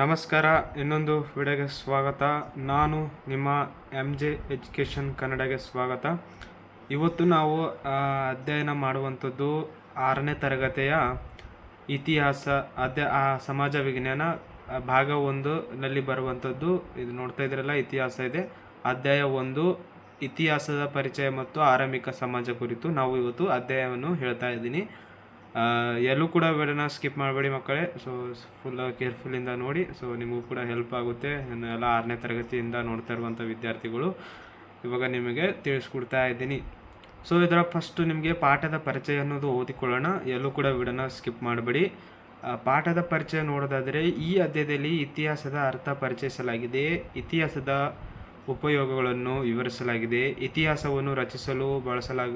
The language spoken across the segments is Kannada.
ನಮಸ್ಕಾರ, ಇನ್ನೊಂದು ವಿಡಿಯೋಗೆ ಸ್ವಾಗತ. ನಾನು ನಿಮ್ಮ ಎಂ ಜೆ ಎಜುಕೇಷನ್ ಕನ್ನಡಗೆ ಸ್ವಾಗತ. ಇವತ್ತು ನಾವು ಅಧ್ಯಯನ ಮಾಡುವಂಥದ್ದು ಆರನೇ ತರಗತಿಯ ಇತಿಹಾಸ ಅಧ್ಯ ಸಮಾಜ ವಿಜ್ಞಾನ ಭಾಗ ಒಂದು ನಲ್ಲಿ ಬರುವಂಥದ್ದು. ಇದು ನೋಡ್ತಾ ಇದ್ರಲ್ಲ ಇತಿಹಾಸ ಇದೆ. ಅಧ್ಯಾಯ ಒಂದು, ಇತಿಹಾಸದ ಪರಿಚಯ ಮತ್ತು ಆರಂಭಿಕ ಸಮಾಜ ಕುರಿತು ನಾವು ಇವತ್ತು ಅಧ್ಯಾಯವನ್ನು ಹೇಳ್ತಾ ಇದ್ದೀನಿ. ಎಲ್ಲೂ ಕೂಡ ವಿಡಿಯೋನ ಸ್ಕಿಪ್ ಮಾಡಬೇಡಿ ಮಕ್ಕಳೇ. ಸೊ ಫುಲ್ ಕೇರ್ಫುಲ್ಲಿಂದ ನೋಡಿ. ಸೊ ನಿಮಗೂ ಕೂಡ ಹೆಲ್ಪ್ ಆಗುತ್ತೆ. ಎಲ್ಲ ಆರನೇ ತರಗತಿಯಿಂದ ನೋಡ್ತಾ ಇರುವಂಥ ವಿದ್ಯಾರ್ಥಿಗಳು. ಇವಾಗ ನಿಮಗೆ ತಿಳಿಸ್ಕೊಡ್ತಾ ಇದ್ದೀನಿ. ಸೊ ಇದರ ಫಸ್ಟು ನಿಮಗೆ ಪಾಠದ ಪರಿಚಯ ಅನ್ನೋದು ಓದಿಕೊಳ್ಳೋಣ. ಎಲ್ಲೂ ಕೂಡ ಬಿಡೋಣ ಸ್ಕಿಪ್ ಮಾಡಬೇಡಿ. ಪಾಠದ ಪರಿಚಯ ನೋಡೋದಾದರೆ ಈ ಅಧ್ಯಾಯದಲ್ಲಿ ಇತಿಹಾಸದ ಅರ್ಥ ಪರಿಚಯಿಸಲಾಗಿದೆ. ಇತಿಹಾಸದ ಉಪಯೋಗಗಳನ್ನು ವಿವರಿಸಲಾಗಿದೆ. ಇತಿಹಾಸವನ್ನು ರಚಿಸಲು ಬಳಸಲಾಗ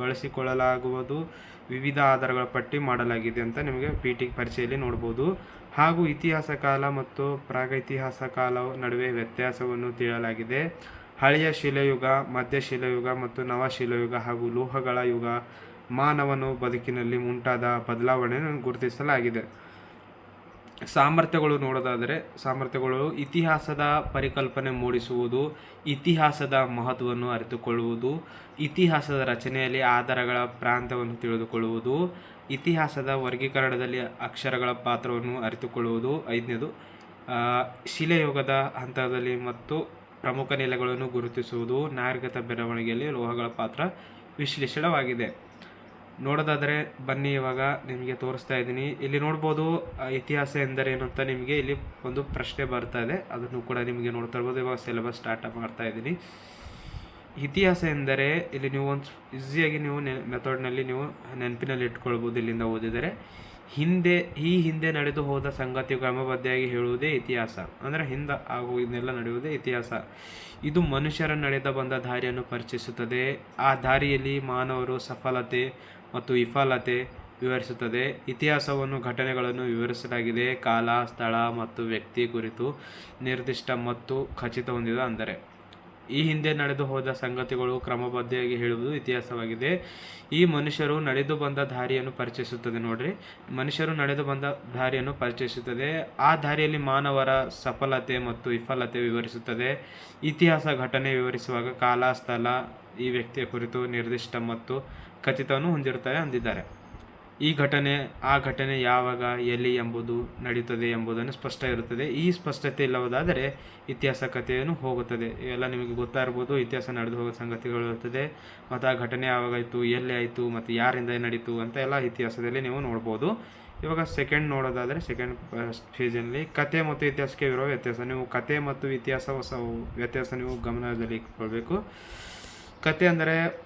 ಬಳಸಿಕೊಳ್ಳಲಾಗುವುದು. ವಿವಿಧ ಆಧಾರಗಳ ಪಟ್ಟಿ ಮಾಡಲಾಗಿದೆ ಅಂತ ನಿಮಗೆ ಪಿ ಟಿ ಪರಿಚಯಲ್ಲಿ ನೋಡ್ಬೋದು. ಹಾಗೂ ಇತಿಹಾಸ ಕಾಲ ಮತ್ತು ಪ್ರಾಗೈತಿಹಾಸ ಕಾಲ ನಡುವೆ ವ್ಯತ್ಯಾಸವನ್ನು ತಿಳಿಯಲಾಗಿದೆ. ಹಳೆಯ ಶಿಲಾಯುಗ, ಮಧ್ಯ ಶಿಲಾಯುಗ ಮತ್ತು ನವ ಶಿಲಾಯುಗ ಹಾಗೂ ಲೋಹಗಳ ಯುಗ ಮಾನವನು ಬದುಕಿನಲ್ಲಿ ಉಂಟಾದ ಬದಲಾವಣೆಯನ್ನು ಗುರುತಿಸಲಾಗಿದೆ. ಸಾಮರ್ಥ್ಯಗಳು ನೋಡೋದಾದರೆ ಸಾಮರ್ಥ್ಯಗಳು ಇತಿಹಾಸದ ಪರಿಕಲ್ಪನೆ ಮೂಡಿಸುವುದು, ಇತಿಹಾಸದ ಮಹತ್ವವನ್ನು ಅರಿತುಕೊಳ್ಳುವುದು, ಇತಿಹಾಸದ ರಚನೆಯಲ್ಲಿ ಆಧಾರಗಳ ಪ್ರಾಂತವನ್ನು ತಿಳಿದುಕೊಳ್ಳುವುದು, ಇತಿಹಾಸದ ವರ್ಗೀಕರಣದಲ್ಲಿ ಅಕ್ಷರಗಳ ಪಾತ್ರವನ್ನು ಅರಿತುಕೊಳ್ಳುವುದು. ಐದನೇದು ಶಿಲೆಯುಗದ ಹಂತದಲ್ಲಿ ಮತ್ತು ಪ್ರಮುಖ ನೆಲೆಗಳನ್ನು ಗುರುತಿಸುವುದು. ನಾಗರಿಕತೆ ಬೆಳವಣಿಗೆಯಲ್ಲಿ ಲೋಹಗಳ ಪಾತ್ರ ವಿಶ್ಲೇಷಣವಾಗಿದೆ. ನೋಡೋದಾದರೆ ಬನ್ನಿ ಇವಾಗ ನಿಮಗೆ ತೋರಿಸ್ತಾ ಇದ್ದೀನಿ. ಇಲ್ಲಿ ನೋಡ್ಬೋದು ಇತಿಹಾಸ ಎಂದರೇನು ಅಂತ ನಿಮಗೆ ಇಲ್ಲಿ ಒಂದು ಪ್ರಶ್ನೆ ಬರ್ತಾ ಇದೆ. ಅದನ್ನು ಕೂಡ ನಿಮಗೆ ನೋಡ್ತಾ ಇರ್ಬೋದು. ಇವಾಗ ಸಿಲೆಬಸ್ ಸ್ಟಾರ್ಟ್ ಮಾಡ್ತಾ ಇದ್ದೀನಿ. ಇತಿಹಾಸ ಎಂದರೆ ಇಲ್ಲಿ ನೀವು ಒಂದು ಈಸಿಯಾಗಿ ನೀವು ನೆ ಮೆಥಡ್ನಲ್ಲಿ ನೀವು ನೆನಪಿನಲ್ಲಿ ಇಟ್ಕೊಳ್ಬೋದು ಇಲ್ಲಿಂದ ಓದಿದರೆ. ಹಿಂದೆ, ಈ ಹಿಂದೆ ನಡೆದು ಹೋದ ಸಂಗತಿ ಕ್ರಮಬದ್ಧವಾಗಿ ಹೇಳುವುದೇ ಇತಿಹಾಸ. ಅಂದರೆ ಹಿಂದೆ ಆಗೋ ಇದನ್ನೆಲ್ಲ ನಡೆಯುವುದೇ ಇತಿಹಾಸ. ಇದು ಮನುಷ್ಯರ ನಡೆದ ಬಂದ ದಾರಿಯನ್ನು ಪರಿಚಯಿಸುತ್ತದೆ. ಆ ದಾರಿಯಲ್ಲಿ ಮಾನವರು ಸಫಲತೆ ಮತ್ತು ವಿಫಲತೆ ವಿವರಿಸುತ್ತದೆ. ಇತಿಹಾಸವನ್ನು, ಘಟನೆಗಳನ್ನು ವಿವರಿಸಲಾಗಿದೆ. ಕಾಲ, ಸ್ಥಳ ಮತ್ತು ವ್ಯಕ್ತಿ ಕುರಿತು ನಿರ್ದಿಷ್ಟ ಮತ್ತು ಖಚಿತ ಹೊಂದಿದ ಅಂದರೆ ಈ ಹಿಂದೆ ನಡೆದು ಹೋದ ಸಂಗತಿಗಳು ಕ್ರಮಬದ್ಧವಾಗಿ ಹೇಳುವುದು ಇತಿಹಾಸವಾಗಿದೆ. ಈ ಮನುಷ್ಯರು ನಡೆದು ಬಂದ ದಾರಿಯನ್ನು ಪರಿಚಯಿಸುತ್ತದೆ ನೋಡ್ರಿ. ಮನುಷ್ಯರು ನಡೆದು ಬಂದ ದಾರಿಯನ್ನು ಪರಿಚಯಿಸುತ್ತದೆ. ಆ ದಾರಿಯಲ್ಲಿ ಮಾನವರ ಸಫಲತೆ ಮತ್ತು ವಿಫಲತೆ ವಿವರಿಸುತ್ತದೆ. ಇತಿಹಾಸ ಘಟನೆ ವಿವರಿಸುವಾಗ ಕಾಲ, ಸ್ಥಳ ಈ ವ್ಯಕ್ತಿಯ ಕುರಿತು ನಿರ್ದಿಷ್ಟ ಮತ್ತು ಖಚಿತವನ್ನು ಹೊಂದಿರುತ್ತವೆ ಅಂದಿದ್ದಾರೆ. ಈ ಘಟನೆ, ಆ ಘಟನೆ ಯಾವಾಗ, ಎಲ್ಲಿ ಎಂಬುದು ನಡೆಯುತ್ತದೆ ಎಂಬುದನ್ನು ಸ್ಪಷ್ಟ ಇರುತ್ತದೆ. ಈ ಸ್ಪಷ್ಟತೆ ಇಲ್ಲವಾದರೆ ಇತಿಹಾಸ ಕಥೆಯನ್ನು ಹೋಗುತ್ತದೆ. ಇವೆಲ್ಲ ನಿಮಗೆ ಗೊತ್ತಾ ಇರ್ಬೋದು, ಇತಿಹಾಸ ನಡೆದು ಹೋಗೋ ಸಂಗತಿಗಳು ಇರ್ತದೆ. ಮತ್ತು ಆ ಘಟನೆ ಯಾವಾಗಾಯಿತು ಎಲ್ಲಿ ಆಯಿತು, ಮತ್ತು ಯಾರಿಂದ ನಡೀತು ಅಂತ ಎಲ್ಲ ಇತಿಹಾಸದಲ್ಲಿ ನೀವು ನೋಡ್ಬೋದು. ಇವಾಗ ಸೆಕೆಂಡ್ ನೋಡೋದಾದರೆ ಸೆಕೆಂಡ್ ಫೇಜಲ್ಲಿ ಕತೆ ಮತ್ತು ಇತಿಹಾಸಕ್ಕೆ ಇರೋ ವ್ಯತ್ಯಾಸ. ನೀವು ಕತೆ ಮತ್ತು ಇತಿಹಾಸ ಹೊಸ ವ್ಯತ್ಯಾಸ ನೀವು ಗಮನದಲ್ಲಿ ಇಟ್ಕೊಳ್ಬೇಕು. ಕತೆ ಅಂದರೆ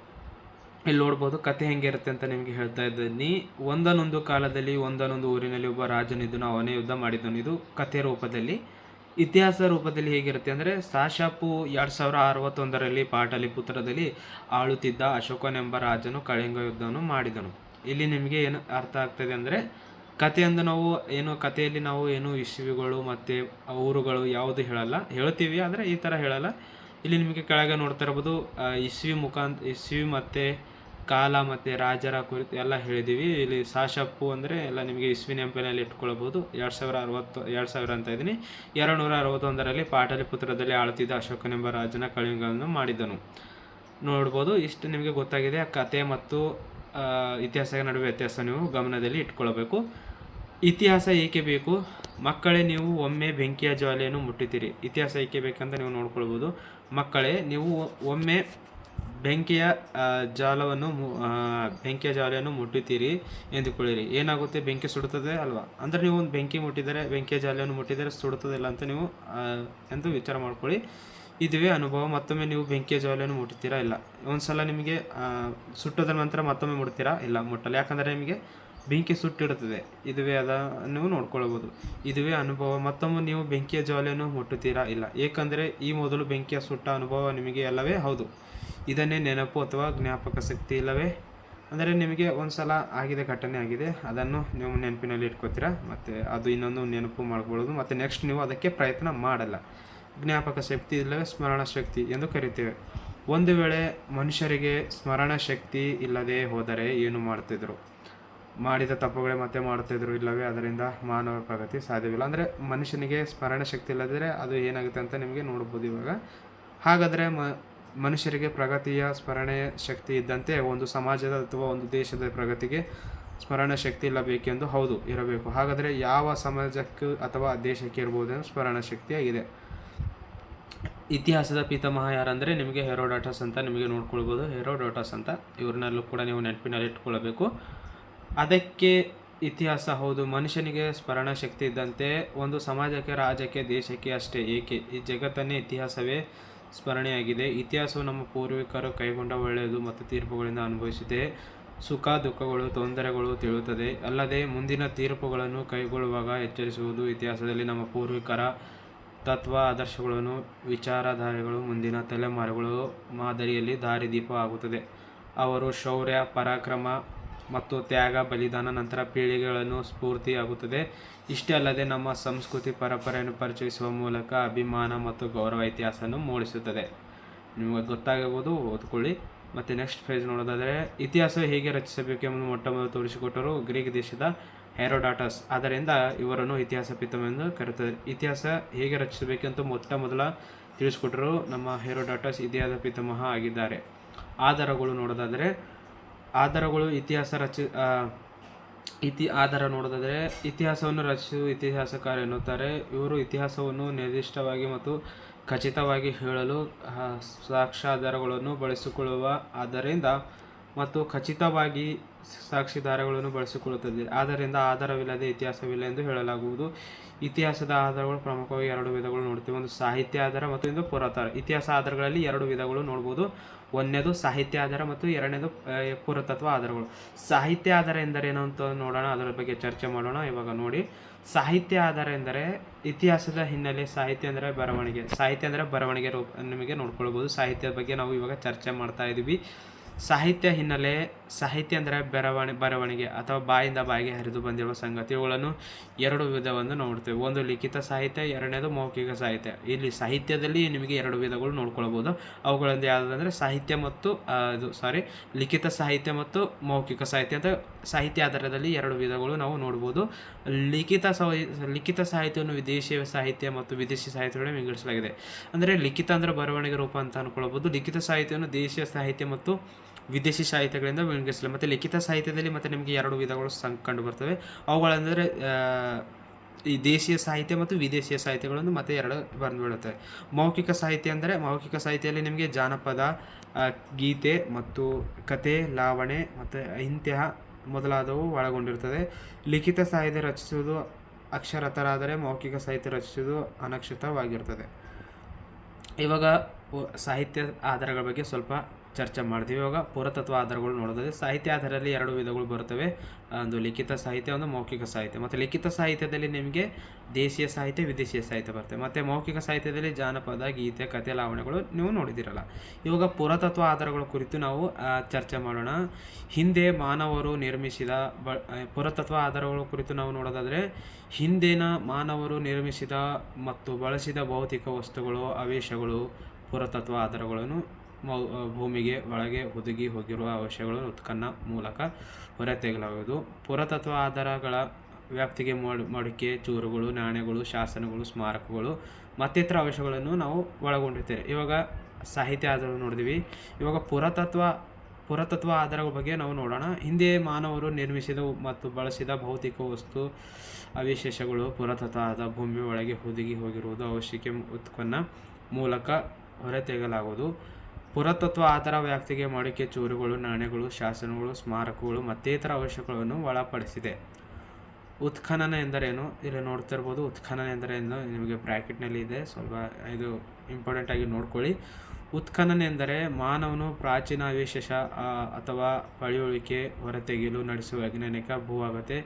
ಇಲ್ಲಿ ನೋಡ್ಬೋದು ಕತೆ ಹೆಂಗಿರುತ್ತೆ ಅಂತ ನಿಮಗೆ ಹೇಳ್ತಾ ಇದ್ದೀನಿ. ಒಂದನೊಂದು ಕಾಲದಲ್ಲಿ ಒಂದನೊಂದು ಊರಿನಲ್ಲಿ ಒಬ್ಬ ರಾಜನಿದ್ದನು ಅವನೇ ಯುದ್ಧ ಮಾಡಿದ್ದನು ಇದು ಕಥೆ ರೂಪದಲ್ಲಿ. ಇತಿಹಾಸ ರೂಪದಲ್ಲಿ ಹೇಗಿರುತ್ತೆ ಅಂದರೆ, ಸಾಶಾಪು ಎರಡು ಸಾವಿರ ಅರವತ್ತೊಂದರಲ್ಲಿ ಪಾಟಲಿಪುತ್ರದಲ್ಲಿ ಆಳುತ್ತಿದ್ದ ಅಶೋಕನೆಂಬ ರಾಜನು ಕಳಿಂಗ ಯುದ್ಧವನ್ನು ಮಾಡಿದನು. ಇಲ್ಲಿ ನಿಮಗೆ ಏನು ಅರ್ಥ ಆಗ್ತದೆ ಅಂದರೆ ಕಥೆಯಂದು ನಾವು ಏನು, ಕಥೆಯಲ್ಲಿ ನಾವು ಏನು ಇಸ್ವಿಗಳು ಮತ್ತು ಊರುಗಳು ಯಾವುದು ಹೇಳಲ್ಲ. ಹೇಳ್ತೀವಿ, ಆದರೆ ಈ ಥರ ಹೇಳಲ್ಲ. ಇಲ್ಲಿ ನಿಮಗೆ ಕೆಳಗೆ ನೋಡ್ತಾ ಇರ್ಬೋದು ಇಸ್ವಿ ಮುಖಾಂತ ಇಸ್ವಿ ಮತ್ತು ಕಾಲ ಮತ್ತು ರಾಜರ ಕುರಿತು ಎಲ್ಲ ಹೇಳಿದ್ದೀವಿ. ಇಲ್ಲಿ ಸಾಶಪ್ಪು ಅಂದರೆ ಎಲ್ಲ ನಿಮಗೆ ಇಸ್ವಿ ನೆನಪಿನಲ್ಲಿ ಇಟ್ಕೊಳ್ಬೋದು. ಎರಡು ಸಾವಿರ ಅರವತ್ತು, ಎರಡು ಸಾವಿರ ಅಂತ ಇದ್ದೀನಿ. ಎರಡು ನೂರ ಅರವತ್ತೊಂದರಲ್ಲಿ ಪಾಟಲಿಪುತ್ರದಲ್ಲಿ ಆಳುತ್ತಿದ್ದ ಅಶೋಕನೆಂಬ ರಾಜನ ಕಳಿಂಗವನ್ನು ಮಾಡಿದನು ನೋಡ್ಬೋದು, ಇಷ್ಟು ನಿಮಗೆ ಗೊತ್ತಾಗಿದೆ. ಆ ಕತೆ ಮತ್ತು ಇತಿಹಾಸದ ನಡುವೆ ವ್ಯತ್ಯಾಸ ನೀವು ಗಮನದಲ್ಲಿ ಇಟ್ಕೊಳ್ಬೇಕು. ಇತಿಹಾಸ ಏಕೆ ಬೇಕು? ಮಕ್ಕಳೇ ನೀವು ಒಮ್ಮೆ ಬೆಂಕಿಯ ಜ್ವಾಲೆಯನ್ನು ಮುಟ್ಟಿದ್ದೀರಿ. ಇತಿಹಾಸ ಏಕೆ ಬೇಕಂತ ನೀವು ನೋಡ್ಕೊಳ್ಬೋದು. ಮಕ್ಕಳೇ ನೀವು ಒಮ್ಮೆ ಬೆಂಕಿಯ ಜಾಲವನ್ನು ಬೆಂಕಿಯ ಜಾಲೆಯನ್ನು ಮುಟ್ಟುತ್ತೀರಿ ಎಂದುಕೊಳ್ಳಿರಿ. ಏನಾಗುತ್ತೆ? ಬೆಂಕಿ ಸುಡುತ್ತದೆ ಅಲ್ವಾ? ಅಂದರೆ ನೀವು ಒಂದು ಬೆಂಕಿ ಮುಟ್ಟಿದರೆ ಬೆಂಕಿಯ ಜಾಲೆಯನ್ನು ಮುಟ್ಟಿದರೆ ಸುಡುತ್ತದಿಲ್ಲ ಅಂತ ನೀವು ಎಂದು ವಿಚಾರ ಮಾಡ್ಕೊಳ್ಳಿ. ಇದುವೇ ಅನುಭವ. ಮತ್ತೊಮ್ಮೆ ನೀವು ಬೆಂಕಿಯ ಜಾಲೆಯನ್ನು ಮುಟ್ಟುತ್ತೀರಾ? ಇಲ್ಲ. ಒಂದ್ಸಲ ನಿಮಗೆ ಆ, ಸುಟ್ಟದ ನಂತರ ಮತ್ತೊಮ್ಮೆ ಮುಟ್ತೀರಾ ಇಲ್ಲ ಮುಟ್ಟಲ್ಲ. ಯಾಕಂದರೆ ನಿಮಗೆ ಬೆಂಕಿ ಸುಟ್ಟಿಡುತ್ತದೆ ಇದುವೇ ಅದ ನೀವು ನೋಡ್ಕೊಳ್ಬೋದು. ಇದುವೇ ಅನುಭವ. ಮತ್ತೊಮ್ಮೆ ನೀವು ಬೆಂಕಿಯ ಜ್ವಾಲೆಯನ್ನು ಮುಟ್ಟುತ್ತೀರಾ? ಇಲ್ಲ. ಏಕೆಂದರೆ ಈ ಮೊದಲು ಬೆಂಕಿಯ ಸುಟ್ಟ ಅನುಭವ ನಿಮಗೆ ಎಲ್ಲವೇ ಹೌದು. ಇದನ್ನೇ ನೆನಪು ಅಥವಾ ಜ್ಞಾಪಕ ಶಕ್ತಿ ಇಲ್ಲವೇ? ಅಂದರೆ ನಿಮಗೆ ಒಂದು ಸಲ ಆಗಿದೆ ಘಟನೆ ಆಗಿದೆ. ಅದನ್ನು ನೀವು ನೆನಪಿನಲ್ಲಿ ಇಟ್ಕೋತೀರಾ? ಮತ್ತು ಅದು ಇನ್ನೊಂದು ನೆನಪು ಮಾಡ್ಕೊಳ್ಳೋದು ಮತ್ತು ನೆಕ್ಸ್ಟ್ ನೀವು ಅದಕ್ಕೆ ಪ್ರಯತ್ನ ಮಾಡಲ್ಲ. ಜ್ಞಾಪಕ ಶಕ್ತಿ ಇಲ್ಲವೇ? ಸ್ಮರಣ ಶಕ್ತಿ ಎಂದು ಕರಿತೇವೆ. ಒಂದು ವೇಳೆ ಮನುಷ್ಯರಿಗೆ ಸ್ಮರಣ ಶಕ್ತಿ ಇಲ್ಲದೆ ಹೋದರೆ ಏನು ಮಾಡ್ತಿದ್ರು? ಮಾಡಿದ ತಪ್ಪುಗಳೇ ಮತ್ತೆ ಮಾಡುತ್ತಿದ್ರು ಇಲ್ಲವೇ? ಅದರಿಂದ ಮಾನವ ಪ್ರಗತಿ ಸಾಧ್ಯವಿಲ್ಲ. ಅಂದರೆ ಮನುಷ್ಯನಿಗೆ ಸ್ಮರಣ ಶಕ್ತಿ ಇಲ್ಲದಿದ್ದರೆ ಅದು ಏನಾಗುತ್ತೆ ಅಂತ ನಿಮಗೆ ನೋಡ್ಬೋದು ಇವಾಗ. ಹಾಗಾದರೆ ಮ, ಮನುಷ್ಯರಿಗೆ ಪ್ರಗತಿಯ ಸ್ಮರಣೆ ಶಕ್ತಿ ಇದ್ದಂತೆ ಒಂದು ಸಮಾಜದ ಅಥವಾ ಒಂದು ದೇಶದ ಪ್ರಗತಿಗೆ ಸ್ಮರಣ ಶಕ್ತಿ ಇಲ್ಲ ಬೇಕೆಂದು ಹೌದು, ಇರಬೇಕು. ಹಾಗಾದರೆ ಯಾವ ಸಮಾಜಕ್ಕೂ ಅಥವಾ ದೇಶಕ್ಕೆ ಇರ್ಬೋದು ಸ್ಮರಣ ಶಕ್ತಿಯಾಗಿದೆ ಇತಿಹಾಸದ ಪಿತಾಮಹ ಯಾರಂದರೆ ನಿಮಗೆ ಹೆರೋಡಾಟಸ್ ಅಂತ ನಿಮಗೆ ನೋಡ್ಕೊಳ್ಬೋದು. ಹೆರೋಡಾಟಸ್ ಅಂತ ಇವ್ರನ್ನೆಲ್ಲೂ ಕೂಡ ನೀವು ನೆನಪಿನಲ್ಲಿ ಇಟ್ಕೊಳ್ಬೇಕು. ಅದಕ್ಕೆ ಇತಿಹಾಸ ಹೌದು. ಮನುಷ್ಯನಿಗೆ ಸ್ಮರಣ ಶಕ್ತಿ ಇದ್ದಂತೆ ಒಂದು ಸಮಾಜಕ್ಕೆ, ರಾಜ್ಯಕ್ಕೆ, ದೇಶಕ್ಕೆ ಅಷ್ಟೇ. ಏಕೆ? ಈ ಜಗತ್ತನ್ನೇ ಇತಿಹಾಸವೇ ಸ್ಮರಣೆಯಾಗಿದೆ. ಇತಿಹಾಸವು ನಮ್ಮ ಪೂರ್ವಿಕರು ಕೈಗೊಂಡ ಒಳ್ಳೆಯದು ಮತ್ತು ತೀರ್ಪುಗಳಿಂದ ಅನುಭವಿಸಿದೆ. ಸುಖ, ದುಃಖಗಳು, ತೊಂದರೆಗಳು ತಿಳುತ್ತದೆ ಅಲ್ಲದೆ ಮುಂದಿನ ತೀರ್ಪುಗಳನ್ನು ಕೈಗೊಳ್ಳುವಾಗ ಎಚ್ಚರಿಸುವುದು ಇತಿಹಾಸದಲ್ಲಿ ನಮ್ಮ ಪೂರ್ವಿಕರ ತತ್ವ, ಆದರ್ಶಗಳನ್ನು, ವಿಚಾರಧಾರೆಗಳು, ಮುಂದಿನ ತಲೆಮಾರುಗಳು ಮಾದರಿಯಲ್ಲಿ ದಾರಿದೀಪ ಆಗುತ್ತದೆ. ಅವರು ಶೌರ್ಯ, ಪರಾಕ್ರಮ ಮತ್ತು ತ್ಯಾಗ, ಬಲಿದಾನ, ನಂತರ ಪೀಳಿಗೆಗಳನ್ನು ಸ್ಫೂರ್ತಿಯಾಗುತ್ತದೆ. ಇಷ್ಟೇ ಅಲ್ಲದೆ ನಮ್ಮ ಸಂಸ್ಕೃತಿ ಪರಂಪರೆಯನ್ನು ಪರಿಚಯಿಸುವ ಮೂಲಕ ಅಭಿಮಾನ ಮತ್ತು ಗೌರವ ಇತಿಹಾಸವನ್ನು ಮೂಡಿಸುತ್ತದೆ. ನಿಮಗೆ ಗೊತ್ತಾಗಬಹುದು, ಓದ್ಕೊಳ್ಳಿ. ಮತ್ತು ನೆಕ್ಸ್ಟ್ ಪೇಜ್ ನೋಡೋದಾದರೆ, ಇತಿಹಾಸ ಹೇಗೆ ರಚಿಸಬೇಕೆಂಬುದು ಮೊಟ್ಟ ಮೊದಲು ತೋರಿಸಿಕೊಟ್ಟರು ಗ್ರೀಕ್ ದೇಶದ ಹೆರೋಡಾಟಸ್. ಆದ್ದರಿಂದ ಇವರನ್ನು ಇತಿಹಾಸ ಪಿತಮೆಂದು ಕರೆಯುತ್ತದೆ ಇತಿಹಾಸ ಹೇಗೆ ರಚಿಸಬೇಕೆಂದು ಮೊಟ್ಟ ಮೊದಲ ತಿಳಿಸಿಕೊಟ್ಟರು ನಮ್ಮ ಹೆರೋಡಾಟಸ್ ಇತಿಹಾಸ ಪಿತಾಮಹ ಆಗಿದ್ದಾರೆ. ಆಧಾರಗಳು ನೋಡೋದಾದರೆ ಆಧಾರಗಳು ಇತಿಹಾಸ ರಚಿ ಇತಿ, ಆಧಾರ ನೋಡೋದಾದರೆ ಇತಿಹಾಸವನ್ನು ರಚಿಸುವ ಇತಿಹಾಸಕಾರ ಎನ್ನುತ್ತಾರೆ. ಇವರು ಇತಿಹಾಸವನ್ನು ನಿರ್ದಿಷ್ಟವಾಗಿ ಮತ್ತು ಖಚಿತವಾಗಿ ಹೇಳಲು ಸಾಕ್ಷ್ಯಾಧಾರಗಳನ್ನು ಬಳಸಿಕೊಳ್ಳುವ ಆದ್ದರಿಂದ ಮತ್ತು ಖಚಿತವಾಗಿ ಸಾಕ್ಷಿದಾರಗಳನ್ನು ಬಳಸಿಕೊಳ್ಳುತ್ತದೆ. ಆದ್ದರಿಂದ ಆಧಾರವಿಲ್ಲದೆ ಇತಿಹಾಸವಿಲ್ಲ ಎಂದು ಹೇಳಲಾಗುವುದು. ಇತಿಹಾಸದ ಆಧಾರಗಳು ಪ್ರಮುಖವಾಗಿ ಎರಡು ವಿಧಗಳು ನೋಡ್ತೀವಿ ಒಂದು ಸಾಹಿತ್ಯ ಆಧಾರ ಮತ್ತು ಒಂದು ಪುರಾತಾರ ಇತಿಹಾಸ ಆಧಾರಗಳಲ್ಲಿ ಎರಡು ವಿಧಗಳು ನೋಡ್ಬೋದು. ಒಂದನೇದು ಸಾಹಿತ್ಯ ಆಧಾರ ಮತ್ತು ಎರಡನೇದು ಪುರಾತತ್ವ ಆಧಾರಗಳು. ಸಾಹಿತ್ಯ ಆಧಾರ ಎಂದರೇನು ಅಂತ ನೋಡೋಣ. ಅದರ ಬಗ್ಗೆ ಚರ್ಚೆ ಮಾಡೋಣ. ಇವಾಗ ನೋಡಿ. ಸಾಹಿತ್ಯ ಆಧಾರ ಎಂದರೆ ಇತಿಹಾಸದ ಹಿನ್ನೆಲೆ ಸಾಹಿತ್ಯ ಅಂದರೆ ಬರವಣಿಗೆ. ಸಾಹಿತ್ಯ ಅಂದರೆ ಬರವಣಿಗೆ ರೂಪ, ನಿಮಗೆ ನೋಡ್ಕೊಳ್ಬೋದು. ಸಾಹಿತ್ಯದ ಬಗ್ಗೆ ನಾವು ಇವಾಗ ಚರ್ಚೆ ಮಾಡ್ತಾ ಇದ್ದೀವಿ ಸಾಹಿತ್ಯ ಹಿನ್ನೆಲೆ, ಸಾಹಿತ್ಯ ಅಂದರೆ ಬರವಣಿ, ಬರವಣಿಗೆ ಅಥವಾ ಬಾಯಿಂದ ಬಾಯಿಗೆ ಹರಿದು ಬಂದಿರುವ ಸಂಗತಿಗಳನ್ನು ಎರಡು ವಿಧವನ್ನು ನೋಡ್ತೇವೆ. ಒಂದು ಲಿಖಿತ ಸಾಹಿತ್ಯ, ಎರಡನೇದು ಮೌಖಿಕ ಸಾಹಿತ್ಯ. ಇಲ್ಲಿ ಸಾಹಿತ್ಯದಲ್ಲಿ ನಿಮಗೆ ಎರಡು ವಿಧಗಳು ನೋಡ್ಕೊಳ್ಬೋದು. ಅವುಗಳಿಂದ ಯಾವುದಂದರೆ ಸಾಹಿತ್ಯ ಮತ್ತು ಇದು ಸಾರಿ ಲಿಖಿತ ಸಾಹಿತ್ಯ ಮತ್ತು ಮೌಖಿಕ ಸಾಹಿತ್ಯ ಅಂತ ಸಾಹಿತ್ಯ ಆಧಾರದಲ್ಲಿ ಎರಡು ವಿಧಗಳು ನಾವು ನೋಡ್ಬೋದು. ಲಿಖಿತ ಲಿಖಿತ ಸಾಹಿತ್ಯವನ್ನು ವಿದೇಶಿಯ ಸಾಹಿತ್ಯ ಮತ್ತು ವಿದೇಶಿ ಸಾಹಿತ್ಯಗಳನ್ನು ವಿಂಗಡಿಸಲಾಗಿದೆ. ಅಂದರೆ ಲಿಖಿತ ಅಂದರೆ ಬರವಣಿಗೆ ರೂಪ ಅಂತ ಅನ್ಕೊಳ್ಬೋದು ಲಿಖಿತ ಸಾಹಿತ್ಯವನ್ನು ದೇಶೀಯ ಸಾಹಿತ್ಯ ಮತ್ತು ವಿದೇಶಿ ಸಾಹಿತ್ಯಗಳಿಂದ ವಿಂಗಡಿಸಲಾಗಿದೆ ಮತ್ತು ಲಿಖಿತ ಸಾಹಿತ್ಯದಲ್ಲಿ ಮತ್ತು ನಿಮಗೆ ಎರಡು ವಿಧಗಳು ಸಂ ಕಂಡು ಬರ್ತವೆ ಅವುಗಳೆಂದರೆ ಈ ದೇಶೀಯ ಸಾಹಿತ್ಯ ಮತ್ತು ವಿದೇಶಿಯ ಸಾಹಿತ್ಯಗಳನ್ನು ಮತ್ತೆ ಎರಡು ಬಂದುಬಿಡುತ್ತವೆ. ಮೌಖಿಕ ಸಾಹಿತ್ಯ ಅಂದರೆ, ಮೌಖಿಕ ಸಾಹಿತ್ಯದಲ್ಲಿ ನಿಮಗೆ ಜಾನಪದ ಗೀತೆ ಮತ್ತು ಕತೆ, ಲಾವಣೆ ಮತ್ತು ಇಂತಹ ಮೊದಲಾದವು ಒಳಗೊಂಡಿರುತ್ತದೆ ಲಿಖಿತ ಸಾಹಿತ್ಯ ರಚಿಸುವುದು ಅಕ್ಷರತರಾದರೆ, ಮೌಖಿಕ ಸಾಹಿತ್ಯ ರಚಿಸುವುದು ಅನಕ್ಷತವಾಗಿರ್ತದೆ ಇವಾಗ ಸಾಹಿತ್ಯ ಆಧಾರಗಳ ಬಗ್ಗೆ ಸ್ವಲ್ಪ ಚರ್ಚೆ ಮಾಡ್ತೀವಿ. ಇವಾಗ ಪುರಾತತ್ವ ಆಧಾರಗಳು ನೋಡೋದಾದ್ರೆ ಸಾಹಿತ್ಯ ಆಧಾರದಲ್ಲಿ ಎರಡು ವಿಧಗಳು ಬರ್ತವೆ ಒಂದು ಲಿಖಿತ ಸಾಹಿತ್ಯ, ಒಂದು ಮೌಖಿಕ ಸಾಹಿತ್ಯ. ಮತ್ತು ಲಿಖಿತ ಸಾಹಿತ್ಯದಲ್ಲಿ ನಿಮಗೆ ದೇಶೀಯ ಸಾಹಿತ್ಯ, ವಿದೇಶೀಯ ಸಾಹಿತ್ಯ ಬರ್ತವೆ ಮತ್ತು ಮೌಖಿಕ ಸಾಹಿತ್ಯದಲ್ಲಿ ಜಾನಪದ, ಗೀತೆ, ಕಥೆ ಲಾವಣೆಗಳು ನೀವು ನೋಡಿದಿರಲ್ಲ. ಇವಾಗ ಪುರಾತತ್ವ ಆಧಾರಗಳ ಕುರಿತು ನಾವು ಚರ್ಚೆ ಮಾಡೋಣ. ಹಿಂದೆ ಮಾನವರು ನಿರ್ಮಿಸಿದ ಬ ಪುರಾತತ್ವ ಆಧಾರಗಳ ಕುರಿತು ನಾವು ನೋಡೋದಾದರೆ, ಹಿಂದಿನ ಮಾನವರು ನಿರ್ಮಿಸಿದ ಮತ್ತು ಬಳಸಿದ ಭೌತಿಕ ವಸ್ತುಗಳು, ಅವೇಶಗಳು, ಪುರಾತತ್ವ ಆಧಾರಗಳನ್ನು ಭೂಮಿಗೆ ಒಳಗೆ ಹುದುಗಿ ಹೋಗಿರುವ ಅವಶ್ಯಗಳನ್ನು ಉತ್ಖನ್ನ ಮೂಲಕ ಹೊರತೆಗೆಯಲಾಗುವುದು. ಪುರಾತತ್ವ ಆಧಾರಗಳ ವ್ಯಾಪ್ತಿಗೆ ಮಡ್, ಮಡಿಕೆ, ಚೂರುಗಳು, ನಾಣ್ಯಗಳು, ಶಾಸನಗಳು, ಸ್ಮಾರಕಗಳು, ಮತ್ತಿತರ ಅಂಶಗಳನ್ನು ನಾವು ಒಳಗೊಂಡಿರ್ತೇವೆ. ಇವಾಗ ಸಾಹಿತ್ಯ ಆಧಾರ ನೋಡಿದ್ವಿ. ಇವಾಗ ಪುರಾತತ್ವ ಪುರಾತತ್ವ ಆಧಾರಗಳ ಬಗ್ಗೆ ನಾವು ನೋಡೋಣ. ಹಿಂದೆ ಮಾನವರು ನಿರ್ಮಿಸಿದ ಮತ್ತು ಬಳಸಿದ ಭೌತಿಕ ವಸ್ತು, ಅವಿಶೇಷಗಳು, ಪುರಾತತ್ವ ಆದ ಭೂಮಿ ಒಳಗೆ ಹುದುಗಿ ಹೋಗಿರುವುದು ಅವಶ್ಯಕ ಉತ್ಪನ್ನ ಮೂಲಕ ಹೊರತೆಗೆಯಲಾಗುವುದು. ಪುರಾತತ್ವ ಆಧಾರ ವ್ಯಾಪ್ತಿಗೆ ಮಡಿಕೆ ಚೂರುಗಳು ನಾಣ್ಯಗಳು ಶಾಸನಗಳು ಸ್ಮಾರಕಗಳು ಮತ್ತೇತರ ಅವಶ್ಯಕಗಳನ್ನು ಒಳಪಡಿಸಿದೆ. ಉತ್ಖನನ ಎಂದರೇನು? ಇಲ್ಲಿ ನೋಡ್ತಿರ್ಬೋದು ಉತ್ಖನನ ಎಂದರೇನು? ನಿಮಗೆ ಬ್ರ್ಯಾಕೆಟ್ನಲ್ಲಿ ಇದೆ. ಸ್ವಲ್ಪ ಇದು ಇಂಪಾರ್ಟೆಂಟ್ ಆಗಿ ನೋಡ್ಕೊಳ್ಳಿ. ಉತ್ಖನನ ಎಂದರೆ ಮಾನವನು ಪ್ರಾಚೀನ ಅವಶೇಷ ಆ, ಅಥವಾ ಪಳೆಯುಳಿಕೆ ಹೊರತೆಗೆಯಲು ನಡೆಸುವ ವೈಜ್ಞಾನಿಕ ಭೂವಾಗತೆ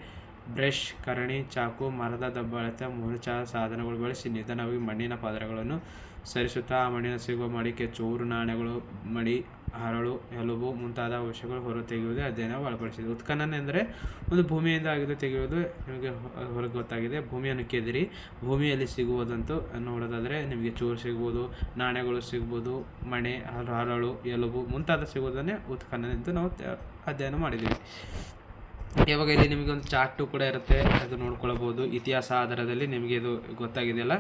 ಬ್ರಷ್ ಕರಣಿ ಚಾಕು ಮರದ ದಬ್ಬಾಳತೆ ಮುಂಚಾದ ಸಾಧನಗಳು ಬಳಸಿ ನಿಧಾನವಾಗಿ ಮಣ್ಣಿನ ಪದರಗಳನ್ನು ಸರಿಸುತ್ತಾ ಆ ಮಣ್ಣಿನ ಸಿಗುವ ಮಡಿಕೆ, ಚೂರು, ನಾಣ್ಯಗಳು, ಮಡಿ, ಹರಳು, ಎಲುಬು ಮುಂತಾದ ಅವಶ್ಯಗಳು ಹೊರತೆಗೆಯುವುದೇ ಅಧ್ಯಯನ ಒಳಪಡಿಸಿದೆ. ಉತ್ಖನನ ಎಂದರೆ ಒಂದು ಭೂಮಿಯಿಂದ ಆಗಿದ್ದು ತೆಗೆಯುವುದು ನಿಮಗೆ ಹೊರಗೆ ಗೊತ್ತಾಗಿದೆ. ಭೂಮಿಯನ್ನು ಕೆದಿರಿ, ಭೂಮಿಯಲ್ಲಿ ಸಿಗುವುದಂತೂ ನೋಡೋದಾದರೆ ನಿಮಗೆ ಚೂರು ಸಿಗ್ಬೋದು, ನಾಣ್ಯಗಳು ಸಿಗ್ಬೋದು, ಮಣೆ, ಹರ- ಹರಳು, ಎಲುಬು ಮುಂತಾದ ಸಿಗುವುದನ್ನೇ ಉತ್ಖನನ ಎಂದು ನಾವು ಅಧ್ಯಯನ ಮಾಡಿದ್ದೀವಿ. ಇವಾಗ ಇಲ್ಲಿ ನಿಮಗೆ ಒಂದು ಚಾರ್ಟು ಕೂಡ ಇರುತ್ತೆ, ಅದು ನೋಡ್ಕೊಳ್ಬೋದು. ಇತಿಹಾಸ ಆಧಾರದಲ್ಲಿ ನಿಮಗೆ ಇದು ಗೊತ್ತಾಗಿದೆಯಲ್ಲ?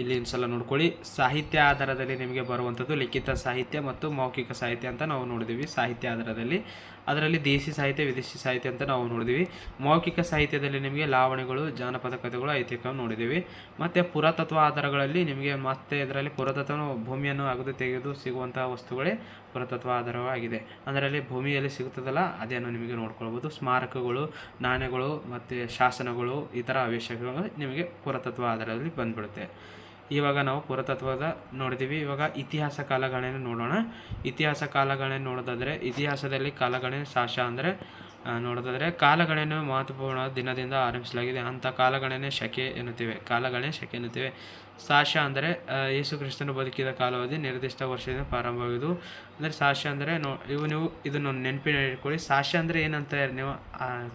ಇಲ್ಲಿ ಒಂದು ಸಲ ನೋಡ್ಕೊಳ್ಳಿ. ಸಾಹಿತ್ಯ ಆಧಾರದಲ್ಲಿ ನಿಮಗೆ ಬರುವಂಥದ್ದು ಲಿಖಿತ ಸಾಹಿತ್ಯ ಮತ್ತು ಮೌಖಿಕ ಸಾಹಿತ್ಯ ಅಂತ ನಾವು ನೋಡಿದ್ದೀವಿ ಸಾಹಿತ್ಯ ಆಧಾರದಲ್ಲಿ. ಅದರಲ್ಲಿ ದೇಶಿ ಸಾಹಿತ್ಯ, ವಿದೇಶಿ ಸಾಹಿತ್ಯ ಅಂತ ನಾವು ನೋಡಿದ್ದೀವಿ ಮೌಖಿಕ ಸಾಹಿತ್ಯದಲ್ಲಿ ನಿಮಗೆ ಲಾವಣಿಗಳು ಜಾನಪದ ಕಥೆಗಳು ಐತಿಹ್ಯ ನೋಡಿದ್ದೀವಿ ಮತ್ತು ಪುರಾತತ್ವ ಆಧಾರಗಳಲ್ಲಿ ನಿಮಗೆ ಮತ್ತೆ ಇದರಲ್ಲಿ ಪುರಾತತ್ವ ಭೂಮಿಯನ್ನು ಅಗದು ತೆಗೆದು ಸಿಗುವಂತಹ ವಸ್ತುಗಳೇ ಪುರಾತತ್ವ ಆಧಾರವಾಗಿದೆ. ಅದರಲ್ಲಿ ಭೂಮಿಯಲ್ಲಿ ಸಿಗುತ್ತದಲ್ಲ, ಅದೇನು ನಿಮಗೆ ನೋಡ್ಕೊಳ್ಬೋದು. ಸ್ಮಾರಕಗಳು, ನಾಣ್ಯಗಳು ಮತ್ತು ಶಾಸನಗಳು, ಈ ಥರ ನಿಮಗೆ ಪುರಾತತ್ವ ಆಧಾರದಲ್ಲಿ ಬಂದ್ಬಿಡುತ್ತೆ. ಇವಾಗ ನಾವು ಪುರಾತತ್ವದ ನೋಡಿದ್ದೀವಿ ಇವಾಗ ಇತಿಹಾಸ ಕಾಲಗಣನೆ ನೋಡೋಣ. ಇತಿಹಾಸ ಕಾಲಗಣನೆ ನೋಡೋದಾದರೆ ಇತಿಹಾಸದಲ್ಲಿ ಕಾಲಗಣನೆ ಸಾಶ ಅಂದರೆ ನೋಡೋದಾದರೆ ಕಾಲಗಣನೆ ಮಹತ್ವಪೂರ್ಣ ದಿನದಿಂದ ಆರಂಭಿಸಲಾಗಿದೆ. ಅಂಥ ಕಾಲಗಣನೆ ಶಕೆ ಎನ್ನುತ್ತೇವೆ. ಕಾಲಗಣನೆ ಶಕೆ ಎನ್ನುತ್ತೇವೆ. ಸಾಶ ಅಂದರೆ ಯೇಸು ಕ್ರಿಸ್ತನು ಬದುಕಿದ ಕಾಲಾವಧಿ ನಿರ್ದಿಷ್ಟ ವರ್ಷದಿಂದ ಪ್ರಾರಂಭವಾಗಿದ್ದು ಅಂದರೆ ಸಾಶ ಅಂದರೆ ನೋ, ಇವು ನೀವು ಇದನ್ನು ನೆನಪಿನ ಇಟ್ಕೊಳ್ಳಿ. ಸಾಶ ಅಂದರೆ ಏನಂತ ನೀವು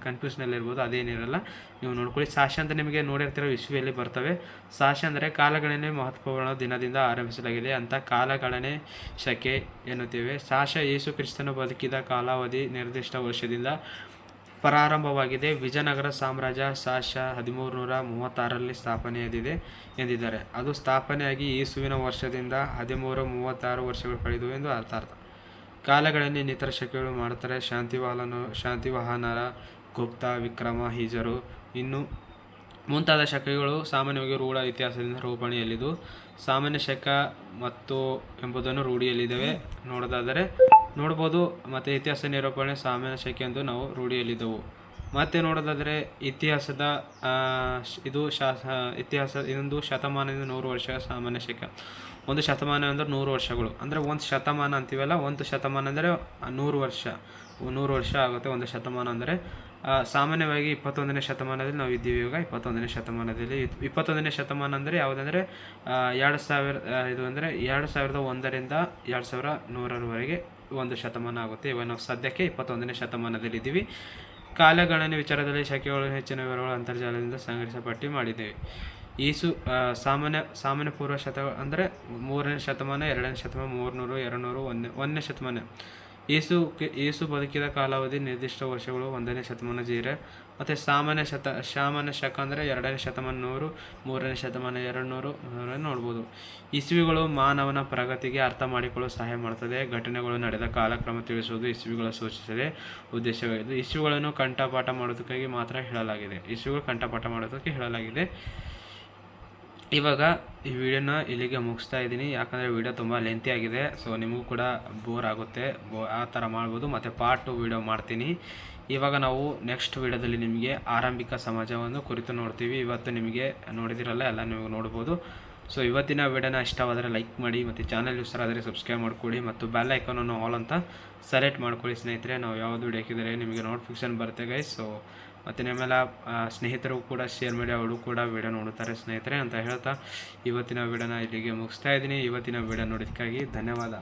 ಕನ್ಫ್ಯೂಷನಲ್ಲಿರ್ಬೋದು ಅದೇನಿರಲ್ಲ ನೀವು ನೋಡ್ಕೊಳ್ಳಿ. ಸಾಶ ಅಂತ ನಿಮಗೆ ನೋಡಿರ್ತಿರೋ, ವಿಶ್ವದಲ್ಲಿ ಬರ್ತವೆ. ಸಾಶ ಅಂದರೆ ಕಾಲಗಣನೆ ಮಹತ್ವಪೂರ್ಣ ದಿನದಿಂದ ಆರಂಭಿಸಲಾಗಿದೆ. ಅಂತ ಕಾಲಗಣನೆ ಶಕೆ ಎನ್ನುತ್ತೇವೆ. ಸಾಶ ಯೇಸು ಕ್ರಿಸ್ತನು ಬದುಕಿದ ಕಾಲಾವಧಿ ನಿರ್ದಿಷ್ಟ ವರ್ಷದಿಂದ ಪ್ರಾರಂಭವಾಗಿದೆ. ವಿಜಯನಗರ ಸಾಮ್ರಾಜ್ಯ ಸಾಶ ಹದಿಮೂರು ನೂರ ಮೂವತ್ತಾರರಲ್ಲಿ ಸ್ಥಾಪನೆಯಾಗಿದೆ ಎಂದಿದ್ದಾರೆ. ಅದು ಸ್ಥಾಪನೆಯಾಗಿ ಈಸುವಿನ ವರ್ಷದಿಂದ ಹದಿಮೂರು, ಮೂವತ್ತಾರು ವರ್ಷಗಳು ಕಳೆದು ಎಂದು ಅರ್ಥ ಅರ್ಥ. ಕಾಲಗಳಲ್ಲಿ ಇನ್ನಿತರ ಶಕೆಗಳು ಮಾಡ್ತಾರೆ ಶಾಂತಿವಾಹನ, ಶಾಂತಿವಾಹನರ ಗುಪ್ತ, ವಿಕ್ರಮ, ಹೀಜರು. ಇನ್ನು ಮುಂತಾದ ಶಕೆಗಳು ಸಾಮಾನ್ಯವಾಗಿ ರೂಢ ಇತಿಹಾಸದಿಂದ ರೂಪಣೆಯಲ್ಲಿದ್ದು, ಸಾಮಾನ್ಯ ಶಕ ಮತ್ತು ಎಂಬುದನ್ನು ರೂಢಿಯಲ್ಲಿದ್ದಾವೆ. ನೋಡೋದಾದರೆ ನೋಡ್ಬೋದು, ಮತ್ತು ಇತಿಹಾಸ ನಿರೂಪಣೆ ಸಾಮಾನ್ಯ ಶಕೆ ಎಂದು ನಾವು ರೂಢಿಯಲ್ಲಿದ್ದೆವು. ಮತ್ತೆ ನೋಡೋದಾದರೆ, ಇತಿಹಾಸದ ಇದು ಶಾ ಇತಿಹಾಸ ಇನ್ನೊಂದು ಶತಮಾನದಿಂದ ನೂರು ವರ್ಷ ಸಾಮಾನ್ಯ ಶಕ ಒಂದು ಶತಮಾನ ಅಂದರೆ ನೂರು ವರ್ಷಗಳು. ಅಂದರೆ ಒಂದು ಶತಮಾನ ಅಂತೀವಲ್ಲ, ಒಂದು ಶತಮಾನ ಅಂದರೆ ನೂರು ವರ್ಷ. ನೂರು ವರ್ಷ ಆಗುತ್ತೆ ಒಂದು ಶತಮಾನ ಅಂದರೆ. ಸಾಮಾನ್ಯವಾಗಿ ಇಪ್ಪತ್ತೊಂದನೇ ಶತಮಾನದಲ್ಲಿ ನಾವು ಇದ್ದೀವಿ ಇವಾಗ. ಇಪ್ಪತ್ತೊಂದನೇ ಶತಮಾನದಲ್ಲಿ ಇಪ್- ಇಪ್ಪತ್ತೊಂದನೇ ಶತಮಾನ ಅಂದರೆ ಯಾವುದಂದರೆ ಎರಡು ಸಾವಿರ ಇದು ಅಂದರೆ ಎರಡು ಸಾವಿರದ ಒಂದರಿಂದ ಎರಡು ಸಾವಿರ ನೂರರವರೆಗೆ ಒಂದು ಶತಮಾನ ಆಗುತ್ತೆ. ಇವಾಗ ನಾವು ಸದ್ಯಕ್ಕೆ ಇಪ್ಪತ್ತೊಂದನೇ ಶತಮಾನದಲ್ಲಿ ಇದ್ದೀವಿ ಕಾಲಗಣನೆ ವಿಚಾರದಲ್ಲಿ ಶಕೆಗಳು ಹೆಚ್ಚಿನ ವಿವರಗಳು ಅಂತರ್ಜಾಲದಿಂದ ಸಂಗ್ರಹಿಸಪಟ್ಟಿ ಮಾಡಿದ್ದೇವೆ. ಈಸು ಸಾಮಾನ್ಯ ಸಾಮಾನ್ಯ ಪೂರ್ವ ಶತ, ಅಂದರೆ ಮೂರನೇ ಶತಮಾನ, ಎರಡನೇ ಶತಮಾನ, ಮೂರುನೂರು, ಎರಡುನೂರು, ಒಂದನೇ ಒಂದನೇ ಶತಮಾನ. ಏಸು ಯೇಸು ಬದುಕಿದ ಕಾಲಾವಧಿ ನಿರ್ದಿಷ್ಟ ವರ್ಷಗಳು ಒಂದನೇ ಶತಮಾನ ಜೀರೆ. ಮತ್ತು ಸಾಮಾನ್ಯ ಶತ, ಸಾಮಾನ್ಯ ಶಕ ಅಂದರೆ ಎರಡನೇ ಶತಮಾನ ನೂರು, ಮೂರನೇ ಶತಮಾನ ಎರಡು ನೂರು ನೋಡ್ಬೋದು. ಇಸ್ವಿಗಳು ಮಾನವನ ಪ್ರಗತಿಗೆ ಅರ್ಥ ಮಾಡಿಕೊಳ್ಳಲು ಸಹಾಯ ಮಾಡುತ್ತದೆ ಘಟನೆಗಳು ನಡೆದ ಕಾಲಕ್ರಮ ತಿಳಿಸುವುದು ಇಸ್ವಿಗಳ ಸೂಚಿಸದೆ. ಉದ್ದೇಶವಾಗಿದೆ. ಇಸ್ವಿಗಳನ್ನು ಕಂಠಪಾಠ ಮಾಡೋದಕ್ಕಾಗಿ ಮಾತ್ರ ಹೇಳಲಾಗಿದೆ. ಇಸ್ವಿಗಳು ಕಂಠಪಾಠ ಮಾಡೋದಕ್ಕೆ ಹೇಳಲಾಗಿದೆ. ಇವಾಗ ಈ ವಿಡಿಯೋನ ಇಲ್ಲಿಗೆ ಮುಗಿಸ್ತಾ ಇದ್ದೀನಿ. ಯಾಕಂದರೆ ವಿಡಿಯೋ ತುಂಬ ಲೆಂತಿ ಆಗಿದೆ ಸೊ ನಿಮಗೂ ಕೂಡ ಬೋರ್ ಆಗುತ್ತೆ. ಬೋ ಆ ಥರ ಮಾಡ್ಬೋದು, ಮತ್ತು ಪಾರ್ಟ್ ಟು ವಿಡಿಯೋ ಮಾಡ್ತೀನಿ. ಇವಾಗ ನಾವು ನೆಕ್ಸ್ಟ್ ವಿಡಿಯೋದಲ್ಲಿ ನಿಮಗೆ ಆರಂಭಿಕ ಸಮಾಜವನ್ನು ಕುರಿತು ನೋಡ್ತೀವಿ. ಇವತ್ತು ನಿಮಗೆ ನೋಡಿದಿರಲ್ಲ, ಎಲ್ಲ ನೀವು ನೋಡ್ಬೋದು. ಸೊ ಇವತ್ತಿನ ವಿಡಿಯೋನ ಇಷ್ಟವಾದರೆ ಲೈಕ್ ಮಾಡಿ ಮತ್ತು ಚಾನಲ್ ಯೂಸರ್ ಆದರೆ ಸಬ್ಸ್ಕ್ರೈಬ್ ಮಾಡ್ಕೊಳ್ಳಿ ಮತ್ತು ಬೆಲ್ ಐಕಾನನ್ನು ಆಲ್ ಅಂತ ಸೆಲೆಕ್ಟ್ ಮಾಡ್ಕೊಳ್ಳಿ ಸ್ನೇಹಿತರೆ. ನಾವು ಯಾವುದು ವಿಡಿಯೋ ಹಾಕಿದರೆ ನಿಮಗೆ ನೋಟಿಫಿಕೇಶನ್ ಬರುತ್ತೆ ಗೈಸ್ ಸೊ ಮತ್ತು ನಿಮ್ಮೆಲ್ಲ ಸ್ನೇಹಿತರು ಕೂಡ ಶೇರ್ ಮಾಡಿ ಅವರು ಕೂಡ ವಿಡಿಯೋ ನೋಡುತ್ತಾರೆ ಸ್ನೇಹಿತರೆ ಅಂತ ಹೇಳ್ತಾ ಇವತ್ತಿನ ವಿಡಿಯೋನ ಇಲ್ಲಿಗೆ ಮುಗಿಸ್ತಾ ಇದ್ದೀನಿ. ಇವತ್ತಿನ ವಿಡಿಯೋ ನೋಡೋದಕ್ಕಾಗಿ ಧನ್ಯವಾದ.